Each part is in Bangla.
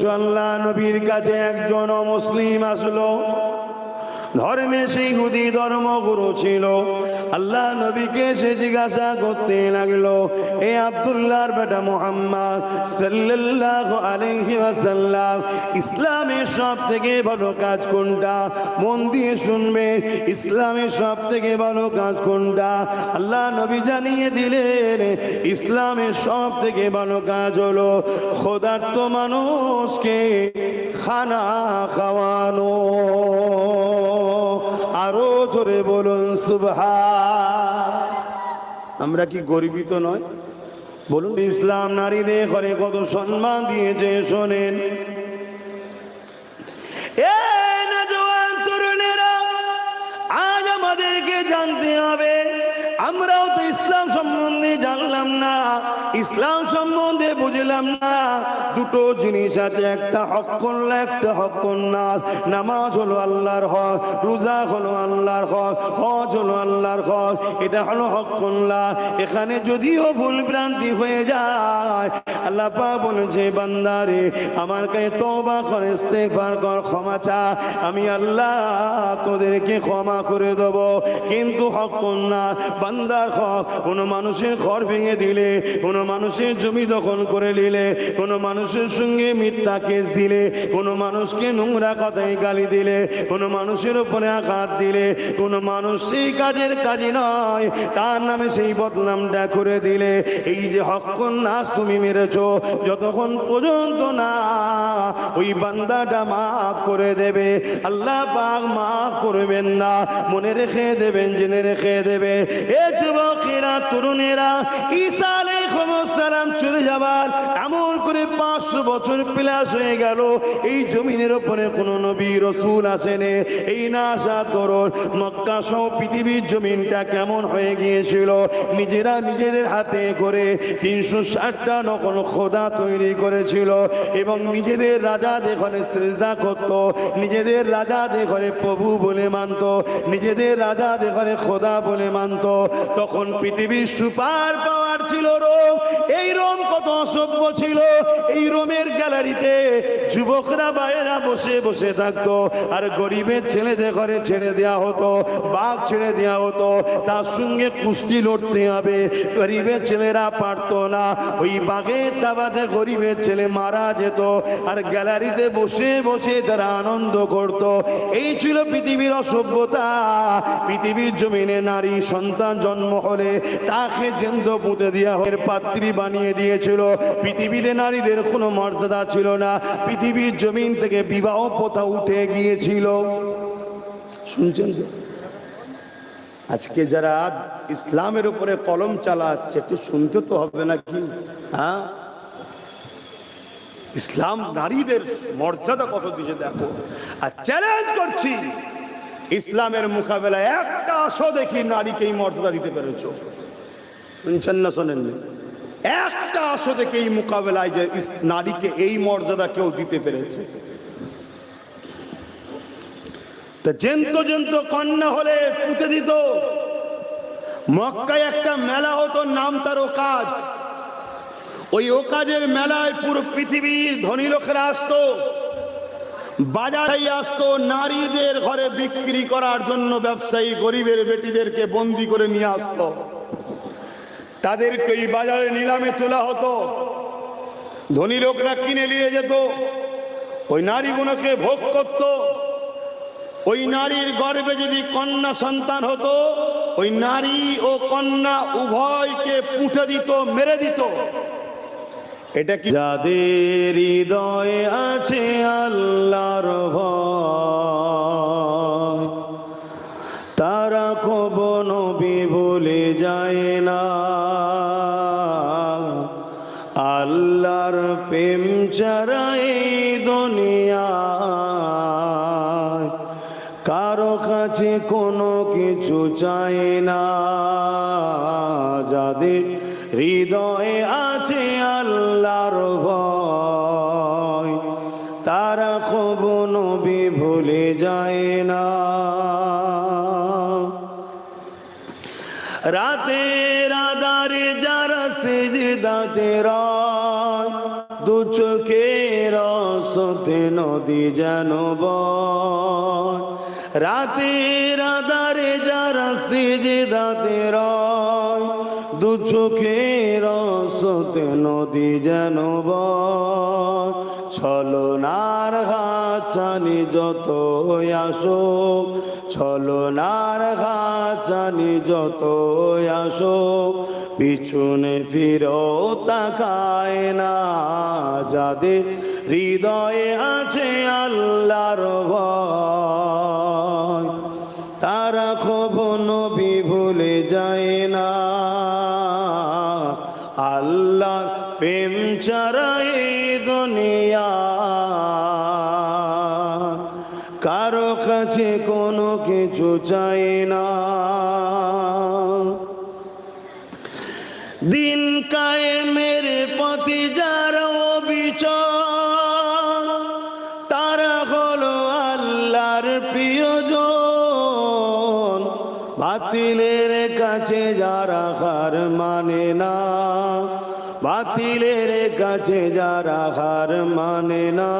আল্লাহ নবীর কাছে একজন মুসলিম আসলো। ধর্মে সেই হুদি ধর্মগুরু ছিল। আল্লাহ নবীকে সে জিজ্ঞাসা করতে লাগল, এ আব্দুল্লাহর বেটা মোহাম্মদ আলাইহি ওয়াসাল্লাম, ইসলামের সব থেকে ভালো কাজ কোনটা? মন দিয়ে শুনবে, ইসলামের সব থেকে ভালো কাজ কোনটা? আল্লাহ নবী জানিয়ে দিলেন, ইসলামের সব থেকে ভালো কাজ হলো খোদার্থ মানুষকে খানা খাওয়ানো। আরও জোরে বলুন সুভা আমরা কি গর্বিত নয়? বলুন, ইসলাম নারীদের ঘরে কত সম্মান দিয়েছে, শোনেন। তরুণেরা, আজ আমাদেরকে জানতে হবে আমরাও তো ইসলাম সম্বন্ধে জানলাম না, ইসলাম সম্বন্ধে বুঝলাম না। দুটো জিনিস আছে, একটা হক করলে একটা হক না নামাজ হলো আল্লাহর হক, রোজা হলো আল্লাহর হক, হজ হলো আল্লাহর হক, এটা হলো হক করলা এখানে যদিও ভুল ভ্রান্তি হয়ে যায়, আল্লাহ পাক বলেছে বান্দারে আমার কাছে তওবা কর, ইস্তেগফার কর, ক্ষমা চা। আমি আল্লাহ তোদেরকে ক্ষমা করে দেব। কিন্তু হক না বান্দার হক কোন মানুষের ঘর ভেঙে দিলে, কোন মানুষের জমি দখল করে নিলে, কোন মানুষের সঙ্গে মিথ্যা কেস দিলে, কোন মানুষকে নোংরা কথায় গালি দিলে, কোন মানুষের উপরে আঘাত দিলে, কোন মানুষ সেই কাজের কাজই নয়, তার নামে সেই বদনামটা করে দিলে। এই যে হক নাশ তুমি মেরেছ, যতক্ষণ পর্যন্ত না ওই বান্দাটা মাফ করে দেবে, আল্লাহ পাক মাফ করবেন না। মনে রেখে দেবেন, জেনে রেখে দেবে। এ যুবকেরা তরুণেরা ঈসা সালাম চলে যাবার এমন করে পাঁচশো বছর প্লাস হয়ে গেল। এই জমিনের ওপরে কোন নবী রসুল আসেনে। এই না আসা তরুণ মক্কা সহ পৃথিবীর জমিনটা কেমন হয়ে গিয়েছিল? নিজেরা নিজেদের হাতে করে তিনশো ষাটটা নকল খোদা তৈরি করেছিল এবং নিজেদের রাজা দেখনে শ্রেষ্ঠা করত, নিজেদের রাজা দেখনে প্রভু বলে মানত, নিজেদের রাজা দেখনে খোদা বলে মানত, তখন পৃথিবীর সুপার পাওয়ার ছিল রোম, এই রোম কত অসভ্য ছিল। এই রোমের গ্যালারিতে যুবকরা বাইরা বসে বসে থাকতো। আর গরিবের ছেলেদের ঘরে ছেড়ে দেওয়া হতো, বাঘ ছেড়ে দেওয়া হতো। তার সঙ্গে কুস্তি লড়তে হবে। গরিবের ছেলেরা পারতো না। ওই বাঘের দাবাতে গরিবের ছেলে মারা যেত। আর গ্যালারিতে বসে বসে তারা আনন্দ করত। এই ছিল পৃথিবীর অসভ্যতা। পৃথিবীর জমিনে নারী সন্তান জন্ম হলে তাকে জেন্দ পুঁতে দেওয়া হয়ে পাত্রী বানিয়ে দিয়েছিল। পৃথিবীতে নারীদের কোনো মর্যাদা ছিল না। পৃথিবীর জমিন থেকে বিবাহ প্রথা উঠে গিয়েছিল। শুনছেন আজকে যারা ইসলামের উপরে কলম চালাচ্ছে, একটু শুনতে তো হবে নাকি? হ্যাঁ? ইসলাম নারীদের মর্যাদা কত দিয়েছে দেখো। আর চ্যালেঞ্জ করছি, ইসলামের মোকাবেলায় একটা আসো দেখি নারীকেই মর্যাদা দিতে পেরেছ। শুনছেন না শোনেননি। একটা আসো দেখে এই মোকাবেলায় যে নারীকে এই মর্যাদা কেউ দিতে পেরেছে? তা জেন্ত জেন্ত কন্যা হলে পুঁতে দিত। মক্কায় একটা মেলা হতো, নাম তার ও কাজ ওই কাজের মেলায় পুরো পৃথিবীর ধনী লোকেরা আসতো। বাজারে আসতো নারীদের ঘরে বিক্রি করার জন্য ব্যবসায়ী গরিবের বেটিদেরকে বন্দি করে নিয়ে আসতো। তাদেরকে এই বাজারে নিলামে তোলা হতো। ধনী লোকরা কিনে নিয়ে যেত। ওই নারীগুলোকে ভোগ করত। ওই নারীর গর্ভে যদি কন্যা সন্তান হতো, ওই নারী ও কন্যা উভয়কে পুঁতে দিত, মেরে দিত। এটা কি যাদের হৃদয়ে আছে আল্লাহর ভয় আল্লাহর প্রেম ছাড়া এই দুনিয়ায়, কারও কাছে কোনো কিছু চায় না। যাদের হৃদয়ে আছে আল্লাহর ভয়, তারা কব নবী ভুলে যায় না। রাতের আধারে যারা সেজদাতে রয় দু চোখের সতে নদী যেন রাতের আধারে যারা সেজে দাতে রয় দু চোখের সতে নদী যেন বয়। ছলনার ঘাচানি যত আসো ছলনার ঘাচানি যত আসো পিছনে ফিরো তাকায় না যাদের হৃদয়ে আছে আল্লাহর তারা খবর ভুলে যায় না। আল্লাহ প্রেম চারাই কারও কাছে কোনো কিছু চাই না। দিন কায়েমের পথে যারা অবিচল, তারা হলো আল্লাহর প্রিয়জন। বাতিলের কাছে যারা হার মানে না। বাতিলের কাছে যারা হার মানে না,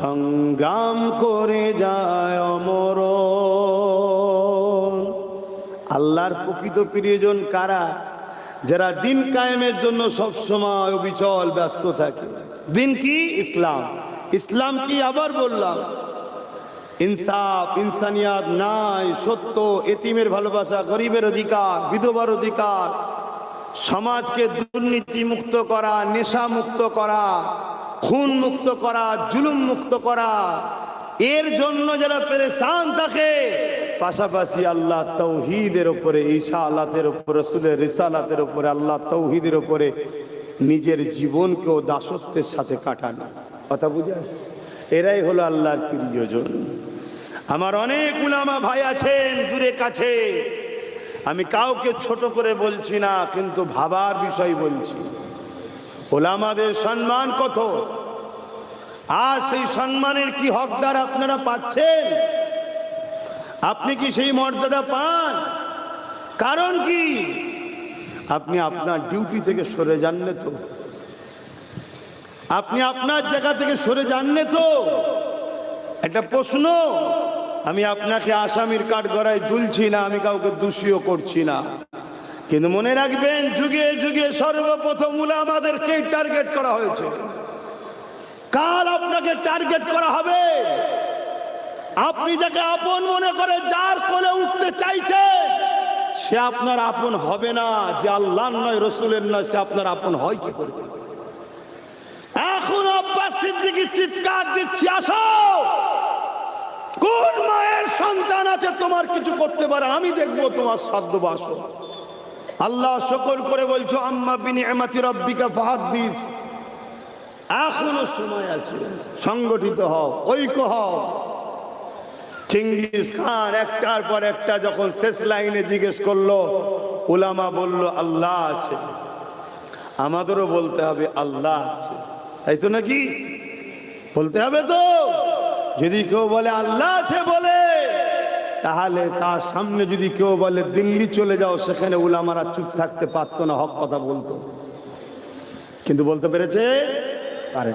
সংগ্রাম করে যায় অমর আল্লাহর প্রকৃত প্রিয়জন কারা? যারা দিন কায়েমের জন্য সব সময় অবিচল ব্যস্ত থাকে। দিন কি? ইসলাম। ইসলাম কি? আবার বললাম। ইনসাফ, ইনসানিয়াত নাই, সত্য, এতিমের ভালোবাসা, গরিবের অধিকার, বিধবার অধিকার সমাজকে দুর্নীতি মুক্ত করা নেশা মুক্ত করা খুন মুক্ত করা জুলুম মুক্ত করা, এর জন্য যারা পেরেশান থাকে, পাশাপাশি আল্লাহ তৌহিদের ওপরে ঈশা আল্লাহের ওপরে রসুলের রিসালাতের উপরে, আল্লাহ তৌহিদের ওপরে নিজের জীবনকেও দাসত্বের সাথে কাটানো। কথা বুঝে আসছে? এরাই হলো আল্লাহর প্রিয়জন। আমার অনেক উলামা ভাই আছেন দূরে কাছে। আমি কাউকে ছোট করে বলছি না, কিন্তু ভাবার বিষয় বলছি। ওলামাদের সম্মান কত? আর সেই সম্মানের কি হকদার আপনারা পাচ্ছেন? আপনি কি সেই মর্যাদা পান? কারণ কি? আপনি আপনার ডিউটি থেকে সরে যাননি তো। আপনি আপনার জায়গা থেকে সরে যাননি তো। একটা প্রশ্ন আমি আপনাকে আসামির কাঠ গড়ায় দুলছি না, আমি কাউকে দোষীও করছি না। কিন্তু মনে রাখবেন, যুগে যুগে সর্বপ্রথম আমাদেরকে টার্গেট করা হয়েছে। কাল আপনাকে টার্গেট করা হবে। আপনি যাকে আপন মনে করে যার কোলে উঠতে চাইছে, সে আপনার আপন হবে না, যে আল্লাহ নয়, রসুলের নয়, সে আপনার আপন হয় কি করে? এখন আব্বাস সিদ্দিকি চিৎকার দিচ্ছি, আসো! কোন মায়ের সন্তান আছে তোমার কিছু করতে পারে? আমি দেখব তোমার সাধ্য বাসো আল্লাহ শকর করে বলছো, আম্মা বিনি এমাতি রব্বিকা ফাহাদ্দিস। এখনও সময় আছে। সংগঠিত হও, ঐক্য হও। চিঙ্গিস খান একটার পর একটা যখন শেষ লাইনে জিজ্ঞেস করল ওলামা বলল, আল্লাহ আছে। আমাদেরও বলতে হবে, আল্লাহ আছে। তাই তো নাকি? বলতে হবে তো? যদি কেউ বলে আল্লাহ আছে বলে, তাহলে তার সামনে যদি কেউ বলে দিল্লি চলে যাও, সেখানে উলামারা চুপ থাকতে পারতো না, হক কথা বলতো। কিন্তু বলতে পেরেছে? পারেন।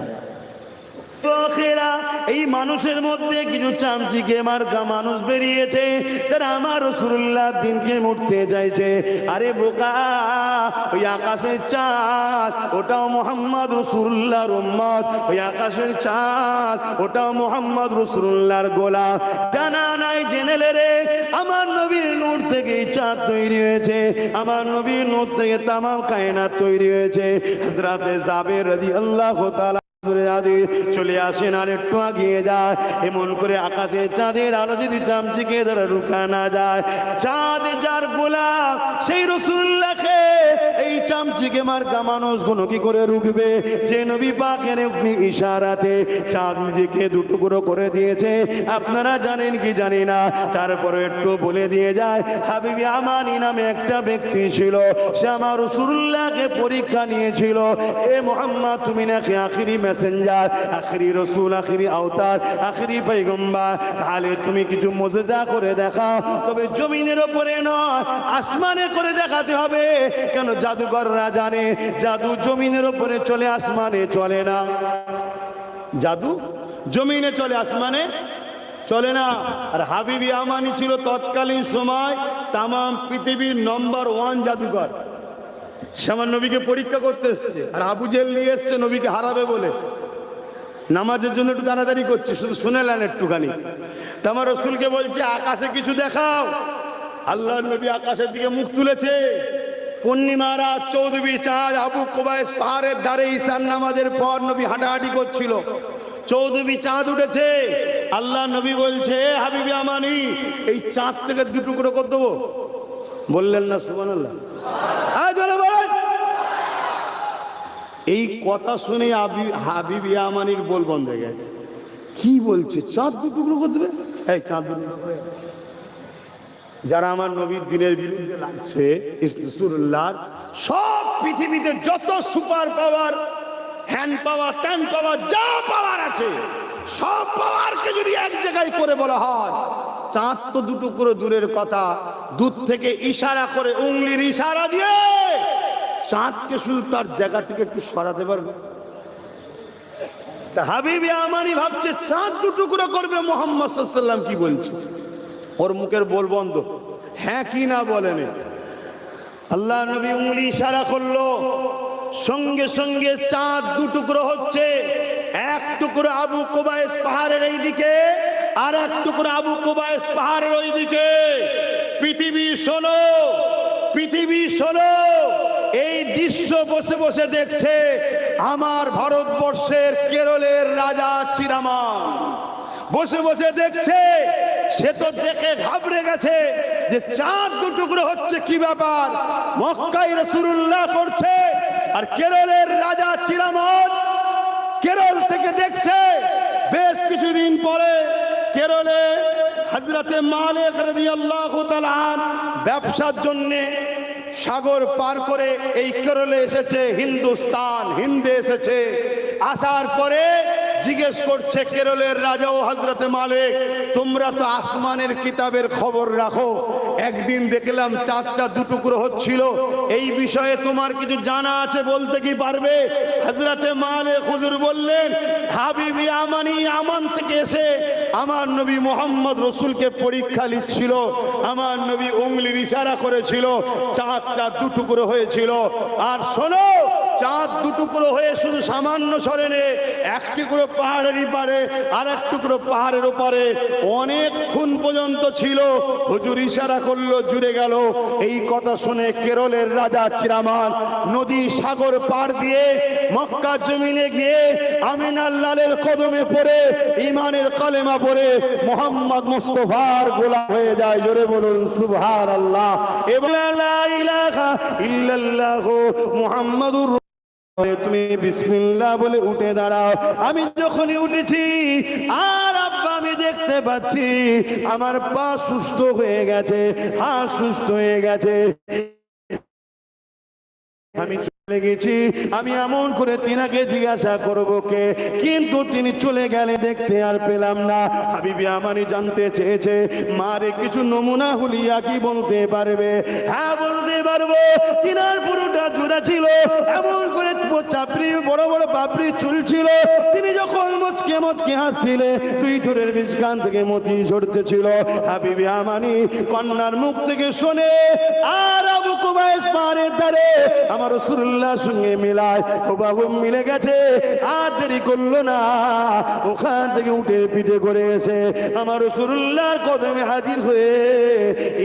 এই মানুষের মধ্যে কিছু চামচিকে মার্কা মানুষ বেরিয়েছে তারা আমার রসুল্লাহ দিনকে মুড়তে চাইছে। আরে বোকা, ওই আকাশের চাঁদ, ওটাও মোহাম্মদ রসুল্লাহর উম্মত। ওই আকাশের চাঁদ, ওটাও মোহাম্মদ রসুল্লাহর গোলা জানা নাই জেনেলে রে, আমার নবীর নূর থেকে চাঁদ তৈরি হয়েছে। আমার নবীর নূর থেকে তামাম কায়নাত তৈরি হয়েছে। হজরাতে জাবের আল্লাহ তাআলা আদি চলে আসেন আর একটু আগিয়ে যায়। এমন করে আকাশে চাঁদের আলো যদি চামচিকে যায়। চাঁদ যার সেই এই চামচিকে মার্কা মানুষগুলো কি করে রুখবে? যে নবী আপনি ইশারাতে চাঁদ নিজেকে করে দিয়েছে। আপনারা জানেন কি জানি না? তারপরে একটু বলে দিয়ে যায়, হাবিবি আমানি নামে একটা ব্যক্তি ছিল, সে আমার রসুল্লাহকে পরীক্ষা নিয়েছিল। এ মোহাম্মদ, তুমি নাকি আখিরি মেসেঞ্জার আখরি রসুল, আখরি আওতার, আখরি পৈগম্বার তাহলে তুমি কিছু মজেজা করে দেখাও। তবে জমিনের ওপরে নয়, আসমানে করে দেখাতে হবে। কেন জাদুকররা জানে, জাদু জমিনের ওপরে চলে, আসমানে চলে না। জাদু জমিনে চলে, আসমানে চলে না। আর হাবিবি আমানি ছিল তৎকালীন সময় তামাম পৃথিবীর নম্বর ওয়ান জাদুকর সে আমার নবীকে পরীক্ষা করতে এসছে। আর আবু জেল নিয়ে এসছে নবীকে হারাবে বলে। নামাজের জন্য একটু তাড়াতাড়ি করছে, শুধু শুনেলেন একটুখানি। তা আমার রসুলকে বলছে, আকাশে কিছু দেখাও। আল্লাহ নবী আকাশের দিকে মুখ তুলেছে। পূর্ণিমা রাত, চৌধুরী চাঁদ, আবু কুবাইস পাহাড়ের ধারে ঈশান নামাজের পর নবী হাঁটাহাঁটি করছিল। চৌধুরী চাঁদ উঠেছে। আল্লাহ নবী বলছে হাবিবি আমানি, এই চাঁদ থেকে দু টুকরো করে দেবো। বললেন না সুবান আল্লাহ এই কথা শুনে আবি- হাবিব ইয়ামানির বল বন্ধ হয়ে গেছে। কি বলছে? চাঁদ দু টুকরো করে দেবে? এই চাঁদ দু টুকরো যারা আমার নবীর দিনের বিরুদ্ধে লাগছে ইসরুল্লাহ সব পৃথিবীতে যত সুপার পাওয়ার হ্যান্ড পাওয়ার ত্যান পাওয়ার যা পাওয়ার আছে সব পাওয়ারকে যদি এক জায়গায় করে বলা হয় চাঁদ তো দুটো করে দূরের কথা দূর থেকে ইশারা করে উংলির ইশারা দিয়ে চাঁদকে শুধু তার জায়গা থেকে একটু সরাতে পারবে। হাবিবি আমানি ভাবছে, চাঁদ দু টুকরো করবে, মোহাম্মদ সাল্লাম কি বলছে? ওর মুখের বল বন্ধ। হ্যাঁ কি না বলেন আল্লাহ নবী উঙ্গলি ইশারা করল, সঙ্গে সঙ্গে চাঁদ দু টুকরো হচ্ছে, এক টুকরো আবু কোবায়েস পাহাড়ের এই দিকে আর এক টুকরো আবু কোবায়েস পাহাড়ের ওই দিকে পৃথিবী শোনো পৃথিবী শোনো এই দৃশ্য বসে বসে দেখছে আমার ভারতবর্ষের কেরলের রাজা চিরামান। বসে বসে দেখছে, সে তো দেখে ঘাবড়ে গেছে যে চাঁদ দু টুকরো হচ্ছে কি ব্যাপার? মক্কাই রসুল্লাহ করছে আর কেরলের রাজা চিরামত কেরল থেকে দেখছে। বেশ কিছুদিন পরে কেরলে হজরতে মালিক রাদিয়াল্লাহু তাআলা ব্যবসার জন্যে সাগর পার করে এই কেরলে এসেছে হিন্দুস্তান, হিন্দে এসেছে। আসার পরে জিজ্ঞেস করছে কেরলের রাজা ও হজরতে মালিক, তোমরা তো আসমানের কিতাবের খবর রাখো। একদিন দেখলাম চাঁদটা দুটুকরো হচ্ছিল। এই বিষয়ে তোমার কিছু জানা আছে বলতে কি পারবে? হজরতে মালিক হুজুর বললেন, হাবিবি আমানি আমান থেকে এসে আমার নবী মোহাম্মদ রসুলকে পরীক্ষা নিচ্ছিল আমার নবী উংলির ইশারা করেছিল, চাঁদটা দুটুকরো হয়েছিল। আর শোনো চাঁদ দুটুকরো হয়ে শুধু সামান্য সরেনে এক টুকরো পাহাড়েরই পারে আর এক টুকরো পাহাড়ের ওপারে অনেকক্ষণ পর্যন্ত ছিল। হুজুর ইশারা করল, জুড়ে গেল। এই কথা শুনে কেরলের রাজা চিরামান নদী সাগর পার দিয়ে মক্কা জমিনে গিয়ে আমিনার লালের কদমে পড়ে ইমানের কালেমা পড়ে মোহাম্মদ মুস্তফার গোলা হয়ে যায়। জোরে বলুন সুবহান আল্লাহ এবং ইল্লাল্লাহু মুহাম্মাদুর তুমি বিসমিল্লা বলে উঠে দাঁড়াও। আমি যখনই উঠেছি, আর আব্বা, আমি দেখতে পাচ্ছি, আমার পা সুস্থ হয়ে গেছে, হাত সুস্থ হয়ে গেছে। আমি চলে গেছি আমি এমন করে তিনাকে জিজ্ঞাসা করব কে? কিন্তু তিনি চলে গেলে দেখতে আর পেলাম না। হাবিবি আমানি জানতে চেয়েছে মারে কিছু নমুনা হুলিয়া কি বলতে পারবে? হ্যাঁ বলতে পারব। তিনার পুরোটা জোড়া ছিল, এমন করে চাপড়ি, বড় বড় পাপড়ি চুল ছিল। তিনি যখন মচকে মচকে হাসছিলে দুই ঠোরের বিস্কান থেকে মতি ঝরতেছিল হাবিবি আমানি কন্যার মুখ থেকে শোনে, আর আবু কুবাইস পাহাড়ের ধারে, আমার রসুল্লাহ সঙ্গে মিলায় হুবাহু মিলে গেছে, আর দেরি করল না। ওখান থেকে উঠে পিঠে করে এসে আমার রসুল্লাহর কদমে হাজির হয়ে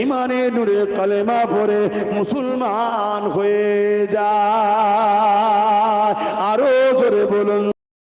ইমানে নূরে কলেমা ভরে মুসলমান হয়ে যায়। আরও জোরে বলুন